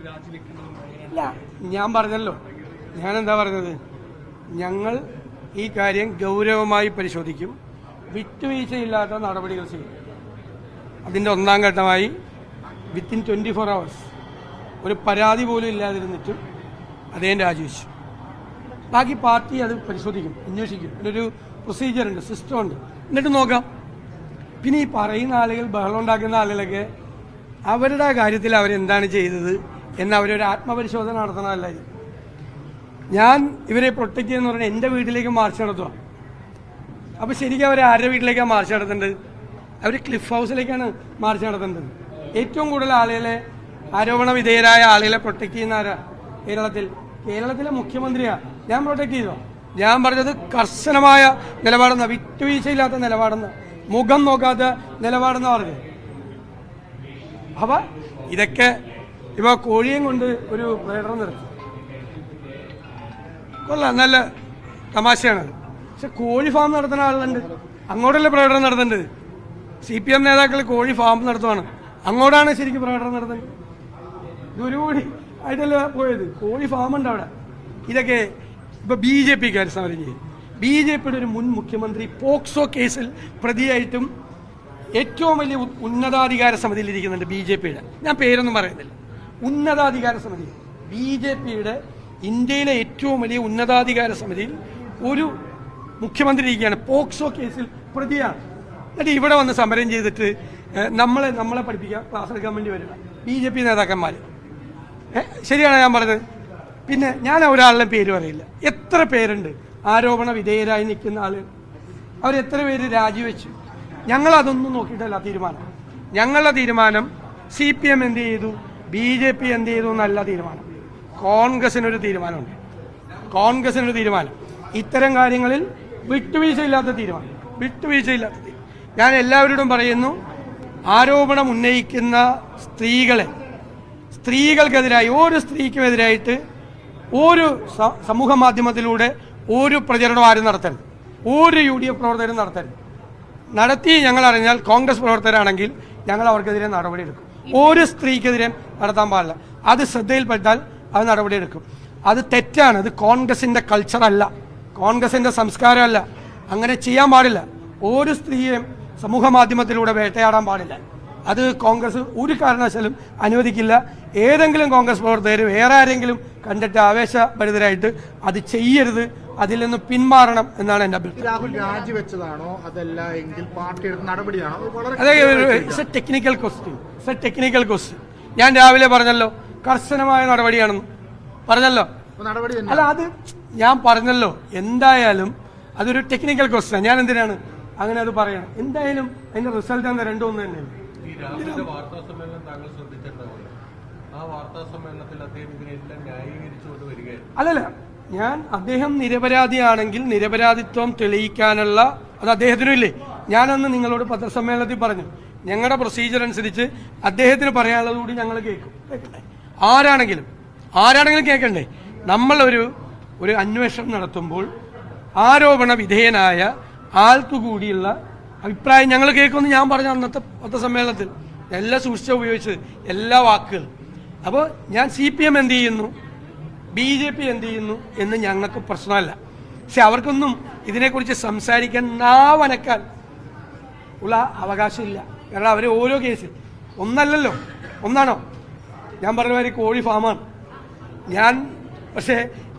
ഇല്ല ഞാൻ പറഞ്ഞല്ലോ. ഞാൻ എന്താ പറഞ്ഞത്? ഞങ്ങൾ ഈ കാര്യം ഗൗരവമായി പരിശോധിക്കും. വിട്ടുവീഴ്ചയില്ലാത്ത നടപടികൾ ചെയ്യും. അതിന്റെ ഒന്നാം ഘട്ടമായി വിത്തിൻ ട്വന്റി ഫോർ അവേഴ്സ് ഒരു പരാതി പോലും ഇല്ലാതിരുന്നിട്ടും അദ്ദേഹം രാജിവെച്ചു. ബാക്കി പാർട്ടി അത് പരിശോധിക്കും അന്വേഷിക്കും. അതിനൊരു പ്രൊസീജിയർ ഉണ്ട് സിസ്റ്റം ഉണ്ട്. എന്നിട്ട് നോക്കാം. പിന്നെ ഈ പറയുന്ന ആളുകൾ ബഹളം ഉണ്ടാക്കുന്ന ആളുകളൊക്കെ അവരുടെ കാര്യത്തിൽ അവരെന്താണ് ചെയ്തത്? എന്ന് അവരൊരു ആത്മപരിശോധന നടത്തണമല്ല ഞാൻ ഇവരെ പ്രൊട്ടക്ട് ചെയ്യുന്ന പറഞ്ഞാൽ എന്റെ വീട്ടിലേക്ക് മാർച്ച് നടത്തുക അപ്പോൾ ശരിക്കും അവർ ആരുടെ വീട്ടിലേക്കാണ് മാർച്ച് നടത്തേണ്ടത്? അവർ ക്ലിഫ് ഹൗസിലേക്കാണ് മാർച്ച് നടത്തേണ്ടത്. ഏറ്റവും കൂടുതൽ ആളുകളെ ആരോപണ വിധേയരായ ആളുകളെ പ്രൊട്ടക്ട് ചെയ്യുന്ന ആരാ? കേരളത്തിൽ. കേരളത്തിലെ മുഖ്യമന്ത്രിയാണ് ഞാൻ പ്രൊട്ടക്ട് ചെയ്തോ ഞാൻ പറഞ്ഞത് കർശനമായ നിലപാടെന്ന. വിട്ടുവീഴ്ചയില്ലാത്ത നിലപാടെന്ന. മുഖം നോക്കാത്ത നിലപാടെന്ന പറഞ്ഞത്. അപ്പൊ ഇതൊക്കെ ഇപ്പൊ കോഴിയും കൊണ്ട് ഒരു പ്രേരണ നിർത്തി. കൊള്ളാം നല്ല തമാശയാണ്. പക്ഷെ കോഴി ഫാം നടത്തുന്ന ആളുണ്ട്. അങ്ങോട്ടല്ലേ പ്രകടനം നടത്തേണ്ടത്? സി പി എം നേതാക്കൾ കോഴി ഫാം നടത്തുവാണ്. അങ്ങോട്ടാണ് ശരിക്കും പ്രകടനം നടത്തുന്നത് ദുരുകൂടി ആയിട്ടല്ല പോയത്? കോഴി ഫാം ഉണ്ട് അവിടെ. ഇതൊക്കെ ഇപ്പൊ ബി ജെ പിക്കാർ സമരം ചെയ്യും. ബി ജെ പിയുടെ ഒരു മുൻ മുഖ്യമന്ത്രി പോക്സോ കേസിൽ പ്രതിയായിട്ടും ഏറ്റവും വലിയ ഉന്നതാധികാര സമിതിയിൽ ഇരിക്കുന്നുണ്ട് ബി ജെ പിയുടെ ഞാൻ പേരൊന്നും പറയുന്നില്ല. ഉന്നതാധികാര സമിതി. ബി ജെ പിയുടെ ഇന്ത്യയിലെ ഏറ്റവും വലിയ ഉന്നതാധികാര സമിതിയിൽ ഒരു മുഖ്യമന്ത്രി ഇരിക്കുകയാണ്. പോക്സോ കേസിൽ പ്രതിയാണ്. എന്നിട്ട് ഇവിടെ വന്ന് സമരം ചെയ്തിട്ട് നമ്മളെ നമ്മളെ പഠിപ്പിക്കാൻ ക്ലാസ് എടുക്കാൻ വേണ്ടി വരിക ബി ജെ പി നേതാക്കന്മാർ ശരിയാണ് ഞാൻ പറഞ്ഞത്? പിന്നെ ഞാൻ ഒരാളുടെ പേര് പറയില്ല. എത്ര പേരുണ്ട്? ആരോപണ വിധേയരായി നിൽക്കുന്ന ആളുകൾ അവരെത്ര പേര് രാജിവെച്ചു? ഞങ്ങൾ അതൊന്നും നോക്കിയിട്ടല്ല തീരുമാനം. ഞങ്ങളുടെ തീരുമാനം സി പി എം എന്ത് ചെയ്തു? ബി ജെ പി എന്ത് ചെയ്തു എന്നല്ല തീരുമാനം. കോൺഗ്രസിനൊരു തീരുമാനമുണ്ട്. കോൺഗ്രസിനൊരു തീരുമാനം. ഇത്തരം കാര്യങ്ങളിൽ വിട്ടുവീഴ്ചയില്ലാത്ത തീരുമാനം. വിട്ടുവീഴ്ചയില്ലാത്ത തീരുമാനം ഞാൻ എല്ലാവരോടും പറയുന്നു ആരോപണം ഉന്നയിക്കുന്ന സ്ത്രീകളെ സ്ത്രീകൾക്കെതിരായി ഒരു സ്ത്രീക്കുമെതിരായിട്ട് ഒരു സമൂഹ മാധ്യമത്തിലൂടെ ഒരു പ്രചരണം ആരും നടത്തരുത്. ഒരു യു ഡി എഫ് പ്രവർത്തകരും നടത്തരുത്. നടത്തി ഞങ്ങൾ അറിഞ്ഞാൽ കോൺഗ്രസ് പ്രവർത്തകരാണെങ്കിൽ ഞങ്ങൾ അവർക്കെതിരെ നടപടിയെടുക്കും. ഒരു സ്ത്രീക്കെതിരെ നടത്താൻ പാടില്ല. അത് ശ്രദ്ധയിൽപ്പെട്ടാൽ അത് നടപടിയെടുക്കും. അത് തെറ്റാണ്. അത് കോൺഗ്രസിന്റെ കൾച്ചറല്ല. കോൺഗ്രസിന്റെ സംസ്കാരമല്ല. അങ്ങനെ ചെയ്യാൻ പാടില്ല. ഒരു സ്ത്രീയെയും സമൂഹ മാധ്യമത്തിലൂടെ വേട്ടയാടാൻ പാടില്ല. അത് കോൺഗ്രസ് ഒരു കാരണവശാലും അനുവദിക്കില്ല. ഏതെങ്കിലും കോൺഗ്രസ് പ്രവർത്തകർ വേറെ ആരെങ്കിലും കണ്ടിട്ട് ആവേശഭരിതരായിട്ട് അത് ചെയ്യരുത്. അതിൽ നിന്ന് പിന്മാറണം എന്നാണ് എന്റെ അഭിപ്രായം. രാഹുൽ രാജിവെച്ചതാണോ? അതല്ല എങ്കിൽ പാർട്ടി എടുത്ത നടപടിയാണോ? അത് വളരെ അതെ it's a technical question it's a technical question ഞാൻ രാവിലെ പറഞ്ഞല്ലോ കർശനമായ നടപടിയാണെന്ന്. പറഞ്ഞല്ലോ? അല്ല അത് ഞാൻ പറഞ്ഞല്ലോ. എന്തായാലും അതൊരു ടെക്നിക്കൽ ക്വസ്റ്റ്യൻ ഞാൻ എന്തിനാണ് അങ്ങനെ അത് പറയണം? എന്തായാലും അതിന്റെ റിസൾട്ട് എന്താ രണ്ടും ഒന്ന് തന്നെയാണ്. ഈ രാഹുലിന്റെ വാർത്താ സമ്മേളനം താങ്കൾ ശ്രദ്ധിച്ചിട്ടുണ്ടാവില്ല ആ വാർത്താ സമ്മേളനത്തിൽ അദ്ദേഹം ഇതിനെല്ലാം ന്യായീകരിച്ചുകൊണ്ട് വരികയായിരുന്നു. അല്ലല്ല ഞാൻ അദ്ദേഹം നിരപരാധിയാണെങ്കിൽ നിരപരാധിത്വം തെളിയിക്കാനുള്ള അത് അദ്ദേഹത്തിനും ഇല്ലേ? ഞാനന്ന് നിങ്ങളോട് പത്രസമ്മേളനത്തിൽ പറഞ്ഞു ഞങ്ങളുടെ പ്രൊസീജിയർ അനുസരിച്ച് അദ്ദേഹത്തിന് പറയാനുള്ളത് കൂടി ഞങ്ങൾ കേൾക്കും. കേൾക്കണ്ടേ ആരാണെങ്കിലും ആരാണെങ്കിലും കേൾക്കണ്ടേ? നമ്മളൊരു ഒരു അന്വേഷണം നടത്തുമ്പോൾ ആരോപണ വിധേയനായ ആൾക്കു കൂടിയുള്ള അഭിപ്രായം ഞങ്ങൾ കേൾക്കുമെന്ന് ഞാൻ പറഞ്ഞു അന്നത്തെ പത്രസമ്മേളനത്തിൽ. എല്ലാ സൂക്ഷിച്ച ഉപയോഗിച്ച് എല്ലാ വാക്കുകളും. അപ്പോൾ ഞാൻ സി പി എം എന്ത് ചെയ്യുന്നു? ബി ജെ പി എന്ത് ചെയ്യുന്നു എന്ന് ഞങ്ങൾക്ക് പ്രശ്നമല്ല. പക്ഷെ അവർക്കൊന്നും ഇതിനെക്കുറിച്ച് സംസാരിക്കാൻ നാവനക്കാൻ ഉള്ള അവകാശമില്ല. കാരണം അവർ ഓരോ കേസിൽ ഒന്നല്ലല്ലോ. ഒന്നാണോ? ഞാൻ പറഞ്ഞ മാതിരി കോഴി ഫാമാണ്. ഞാൻ പക്ഷേ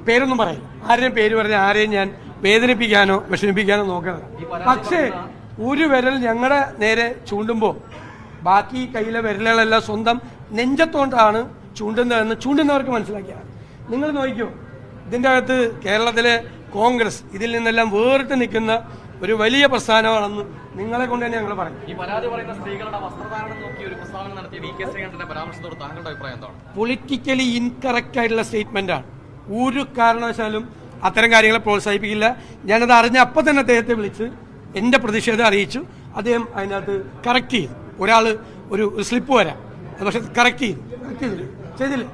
പേരൊന്നും പറയില്ല. ആരെയും പേര് പറഞ്ഞ ആരെയും ഞാൻ വേദനിപ്പിക്കാനോ വിഷമിപ്പിക്കാനോ നോക്കരുത് പക്ഷേ ഒരു വിരൽ ഞങ്ങളുടെ നേരെ ചൂണ്ടുമ്പോൾ ബാക്കി കയ്യിലെ വിരലുകളെല്ലാം സ്വന്തം നെഞ്ചത്തോണ്ടാണ് ചൂണ്ടുന്നതെന്ന് ചൂണ്ടുന്നവർക്ക് മനസ്സിലാക്കിയാണ് നിങ്ങൾ നോക്കിക്കോ. ഇതിന്റെ അകത്ത് കേരളത്തിലെ കോൺഗ്രസ് ഇതിൽ നിന്നെല്ലാം വേറിട്ട് നിൽക്കുന്ന ഒരു വലിയ പ്രസ്ഥാനമാണെന്ന് നിങ്ങളെ കൊണ്ട് തന്നെ ഞങ്ങൾ പറയും. ഈ പരാതി പറയുന്ന സ്ത്രീകളുടെ വസ്ത്രധാരണം നോക്കി ഒരു പ്രസ്താവന നടത്തിയ വി കെ ശ്രീകണ്ഠന്റെ പരാമർശത്തോട് താങ്കളുടെ അഭിപ്രായം എന്താണ്? പൊളിറ്റിക്കലി ഇൻകറക്റ്റ് ആയിട്ടുള്ള സ്റ്റേറ്റ്മെന്റ് ആണ്. ഒരു കാരണവശാലും അത്തരം കാര്യങ്ങളെ പ്രോത്സാഹിപ്പിക്കില്ല. ഞാനത് അറിഞ്ഞ അപ്പം തന്നെ അദ്ദേഹത്തെ വിളിച്ച് എന്റെ പ്രതിഷേധം അറിയിച്ചു. അദ്ദേഹം അതിനകത്ത് കറക്റ്റ് ചെയ്തു. ഒരാൾ ഒരു സ്ലിപ്പ് വരാം. അത് പക്ഷെ കറക്റ്റ് ചെയ്തു. കറക്റ്റ് ചെയ്തില്ല. ചെയ്തില്ല.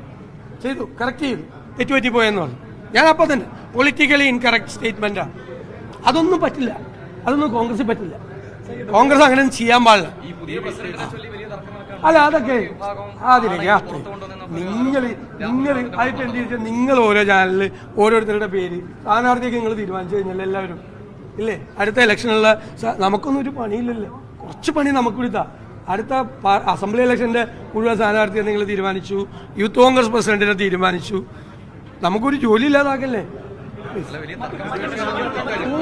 ചെയ്തു. കറക്റ്റ് ചെയ്തു. തെറ്റുപറ്റി പോയെന്ന് പറഞ്ഞു. ഞാൻ അപ്പോൾ തന്നെ പൊളിറ്റിക്കലി ഇൻകറക്റ്റ് സ്റ്റേറ്റ്മെന്റാണ് അതൊന്നും പറ്റില്ല. അതൊന്നും കോൺഗ്രസ് പറ്റില്ല. കോൺഗ്രസ് അങ്ങനെ ചെയ്യാൻ പാടില്ല. അല്ല അതൊക്കെ അതിലേക്ക് നിങ്ങൾ നിങ്ങൾ ആയിട്ട് എന്ത് ചോദിച്ചാൽ നിങ്ങൾ ഓരോ ചാനലിൽ ഓരോരുത്തരുടെ പേര്. സ്ഥാനാർത്ഥിയൊക്കെ നിങ്ങൾ തീരുമാനിച്ചു കഴിഞ്ഞാൽ എല്ലാവരും. ഇല്ലേ? അടുത്ത ഇലക്ഷനുള്ള നമുക്കൊന്നും ഒരു പണിയില്ലല്ലോ. കുറച്ച് പണി നമുക്ക് കൊടുത്താ അടുത്ത അസംബ്ലി ഇലക്ഷന്റെ മുഴുവൻ സ്ഥാനാർത്ഥിയെ നിങ്ങൾ തീരുമാനിച്ചു. യൂത്ത് കോൺഗ്രസ് പ്രസിഡന്റിനെ തീരുമാനിച്ചു. നമുക്കൊരു ജോലി ഇല്ലാതാക്കല്ലേ?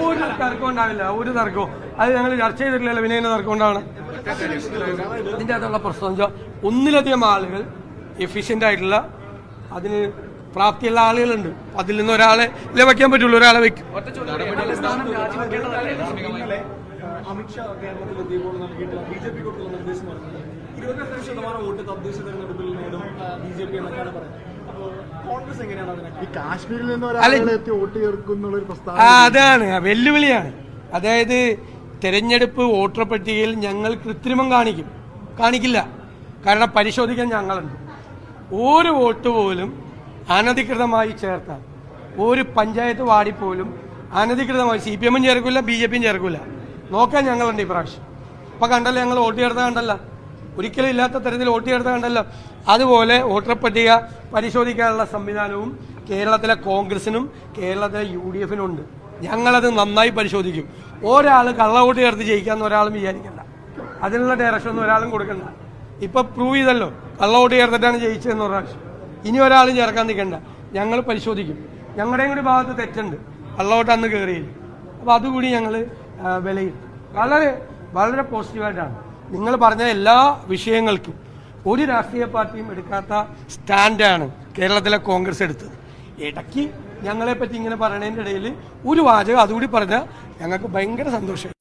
ഒരു തർക്കം ഉണ്ടാവില്ല ഒരു തർക്കവും. അത് ഞങ്ങൾ ചർച്ച ചെയ്തിട്ടില്ലല്ലോ വിനയന തർക്കം ഉണ്ടാവണം ഇതിന്റെ അകത്തുള്ള പ്രശ്നം വെച്ചാൽ ഒന്നിലധികം ആളുകൾ എഫിഷ്യന്റ് ആയിട്ടുള്ള അതിന് പ്രാപ്തിയുള്ള ആളുകളുണ്ട്. അതിൽ നിന്ന് ഒരാളെ ഇല്ല വയ്ക്കാൻ പറ്റുള്ളൂ ഒരാളെ ധാർമ്മികമായി അമിത്ഷാ ശതമാനം വോട്ട് തദ്ദേശ തെരഞ്ഞെടുപ്പിൽ നേടും. അപ്പോൾ കോൺഗ്രസ് എങ്ങനെയാണ് അതിനെ കാശ്മീരിൽ നിന്ന് വോട്ട് ചേർക്കുന്നുള്ള ഒരു പ്രസ്താവന ആ അതാണ്. വെല്ലുവിളിയാണ്. അതായത് തെരഞ്ഞെടുപ്പ് വോട്ടർ പട്ടികയിൽ ഞങ്ങൾ കൃത്രിമം കാണിക്കും. കാണിക്കില്ല. കാരണം പരിശോധിക്കാൻ ഞങ്ങളുണ്ട്. ഒരു വോട്ട് പോലും അനധികൃതമായി ചേർത്താൽ ഒരു പഞ്ചായത്ത് വാർഡിൽ പോലും അനധികൃതമായി സി പി എമ്മും ചേർക്കില്ല ബി ജെ പിയും ചേർക്കില്ല. നോക്കാൻ ഞങ്ങളുണ്ട് ഈ പ്രാവശ്യം. ഇപ്പൊ കണ്ടല്ലോ ഞങ്ങൾ വോട്ട് ചേർത്താൽ കണ്ടല്ലോ? ഒരിക്കലും ഇല്ലാത്ത തരത്തിൽ വോട്ട് ചേർത്ത കണ്ടല്ലോ അതുപോലെ വോട്ടർ പട്ടിക പരിശോധിക്കാനുള്ള സംവിധാനവും കേരളത്തിലെ കോൺഗ്രസിനും കേരളത്തിലെ യു ഡി എഫിനും ഉണ്ട് ഞങ്ങളത് നന്നായി പരിശോധിക്കും. ഒരാൾ കള്ളവോട്ട് ചേർത്ത് ജയിക്കാമെന്ന് ഒരാളും വിചാരിക്കണ്ട. അതിനുള്ള ഡയറക്ഷൻ ഒന്നും ഒരാളും കൊടുക്കണ്ട. ഇപ്പൊ പ്രൂവ് ചെയ്തല്ലോ. കള്ളവോട്ട് ചേർത്തിട്ടാണ് ജയിച്ചതെന്ന് പ്രാവശ്യം ഇനി ഒരാളും ചേർക്കാൻ നിൽക്കണ്ട. ഞങ്ങൾ പരിശോധിക്കും. ഞങ്ങളുടെയും കൂടി ഭാഗത്ത് തെറ്റുണ്ട്. കള്ളവോട്ട് അന്ന് കയറിയില്ല അപ്പൊ അതുകൂടി ഞങ്ങൾ വിലയിരുത്തും. വളരെ വളരെ പോസിറ്റീവായിട്ടാണ് നിങ്ങൾ പറഞ്ഞ എല്ലാ വിഷയങ്ങൾക്കും ഒരു രാഷ്ട്രീയ പാർട്ടിയും എടുക്കാത്ത സ്റ്റാൻഡാണ് കേരളത്തിലെ കോൺഗ്രസ് എടുത്തത്. ഇടയ്ക്ക് ഞങ്ങളെപ്പറ്റി ഇങ്ങനെ പറയുന്നതിന്റെ ഇടയിൽ ഒരു വാചകം അതുകൂടി പറഞ്ഞാൽ ഞങ്ങൾക്ക് ഭയങ്കര സന്തോഷം.